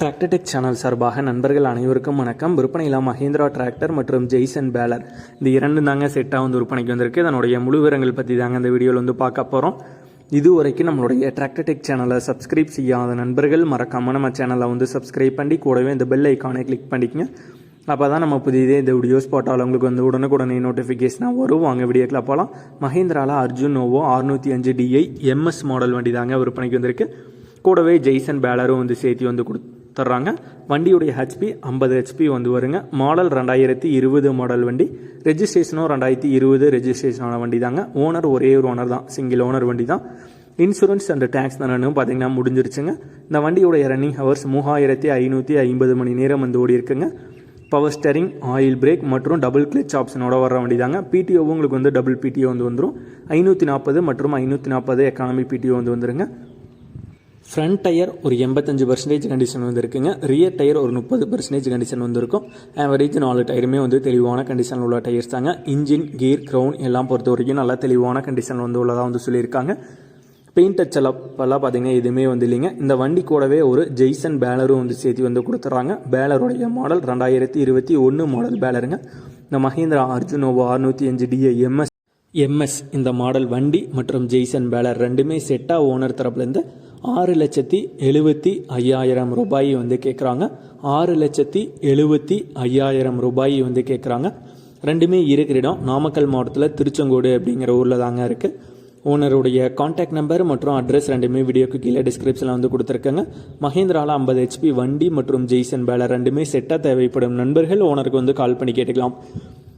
Tractor Tech channel சார்பாக நண்பர்கள் அனைவருக்கும் வணக்கம். விற்பனையில் மஹேந்திரா டிராக்டர் மற்றும் ஜெய்சன் பேலர் இந்த இரண்டு தாங்க செட்டாக வந்து விற்பனைக்கு வந்திருக்கு. இதனுடைய முழு விவரங்கள் பற்றி தாங்க இந்த வீடியோவில் வந்து பார்க்க போகிறோம் இது வரைக்கும் நம்மளுடைய டிராக்டர்டெக் சேனலை சப்ஸ்கிரைப் செய்யாத நண்பர்கள் மறக்காமல் நம்ம சேனலை வந்து சப்ஸ்கிரைப் பண்ணி கூடவே இந்த பெல் ஐக்கானை கிளிக் பண்ணிக்கங்க. அப்போ தான் நம்ம புதியதே இந்த வீடியோஸ் போட்டால் உங்களுக்கு வந்து உடனுக்குடனே நோட்டிஃபிகேஷனாக வரும். வாங்க வீடியோக்கில் போகலாம் மஹேந்திராவில் அர்ஜுன் நோவோ அறுநூற்றி அஞ்சு டிஐ எம்எஸ் மாடல் வண்டி தாங்க விற்பனைக்கு வந்திருக்கு. கூடவே ஜெய்சன் பேலரும் வந்து சேர்த்து வந்து தர்றாங்க. வண்டியுடைய ஹெச்பி ஐம்பது ஹெச்பி வந்து வருங்க. மாடல் ரெண்டாயிரத்தி இருபது மாடல் வண்டி. ரெஜிஸ்ட்ரேஷனும் ரெண்டாயிரத்தி இருபது ரெஜிஸ்ட்ரேஷனான வண்டி தாங்க ஓனர் ஒரே ஒரு ஓனர் தான். சிங்கிள் ஓனர் வண்டி தான் இன்சூரன்ஸ் அண்ட் டேக்ஸ் தானே பார்த்தீங்கன்னா முடிஞ்சிருச்சுங்க. இந்த வண்டியுடைய ரன்னிங் ஹவர்ஸ் மூவாயிரத்தி ஐநூற்றி ஐம்பது மணி நேரம் வந்து ஓடி இருக்குங்க பவர் ஸ்டரிங் ஆயில் பிரேக் மற்றும் டபுள் கிளிச் ஆப்ஷனோட வர வண்டி தாங்க பிடிஓ உங்களுக்கு வந்து டபுள் பிடிஓ வந்து வந்துடும் ஐநூற்றி நாற்பது மற்றும் ஐநூற்றி நாற்பது எக்கானமி பிடிஓ வந்து வந்துருங்க. ஃப்ரண்ட் டயர் ஒரு எண்பத்தஞ்சு பர்சன்டேஜ் கண்டிஷன் வந்துருக்குங்க. ரியர் டயர் ஒரு முப்பது பர்சன்டேஜ் கண்டிஷன் வந்திருக்கும். ஆவரேஜ் நாலு டயருமே வந்து தெளிவான கண்டிஷனில் உள்ள டயர்ஸ் தாங்க. இன்ஜின் கீர் க்ரௌன் எல்லாம் பொறுத்த வரைக்கும் நல்லா தெளிவான கண்டிஷன் வந்து உள்ளதாக வந்து சொல்லியிருக்காங்க. பெயிண்ட் டச் எல்லாம் பார்த்தீங்கன்னா எதுவுமே வந்து இல்லைங்க. இந்த வண்டி கூடவே ஒரு ஜெய்சன் பேலரும் வந்து சேர்த்து வந்து கொடுத்துட்றாங்க பேலருடைய மாடல் ரெண்டாயிரத்தி இருபத்தி ஒன்று மாடல் பேலருங்க இந்த மஹேந்திரா அர்ஜுனோவோ அறுநூற்றி அஞ்சு டிஏ எம்எஸ் எம்எஸ் இந்த மாடல் வண்டி மற்றும் ஜெய்சன் பேலர் ரெண்டுமே செட்டாக ஓனர் தரப்புலேருந்து ஆறு லட்சத்தி எழுபத்தி ஐயாயிரம் ரூபாய் வந்து கேட்குறாங்க ஆறு லட்சத்தி எழுபத்தி ஐயாயிரம் ரூபாய் வந்து கேட்குறாங்க ரெண்டுமே இருக்கிற இடம் நாமக்கல் மாவட்டத்தில் திருச்செங்கோடு அப்படிங்கிற ஊரில் தாங்க இருக்குது ஓனருடைய காண்டாக்ட் நம்பர் மற்றும் அட்ரஸ் ரெண்டுமே வீடியோக்கு கீழே டிஸ்கிரிப்ஷனில் வந்து கொடுத்துருக்கேங்க. மஹேந்திராவில் ஐம்பது ஹெச்பி வண்டி மற்றும் ஜெய்சன் பேலர் ரெண்டுமே செட்டாக தேவைப்படும் நண்பர்கள் ஓனருக்கு வந்து கால் பண்ணி கேட்டுக்கலாம்.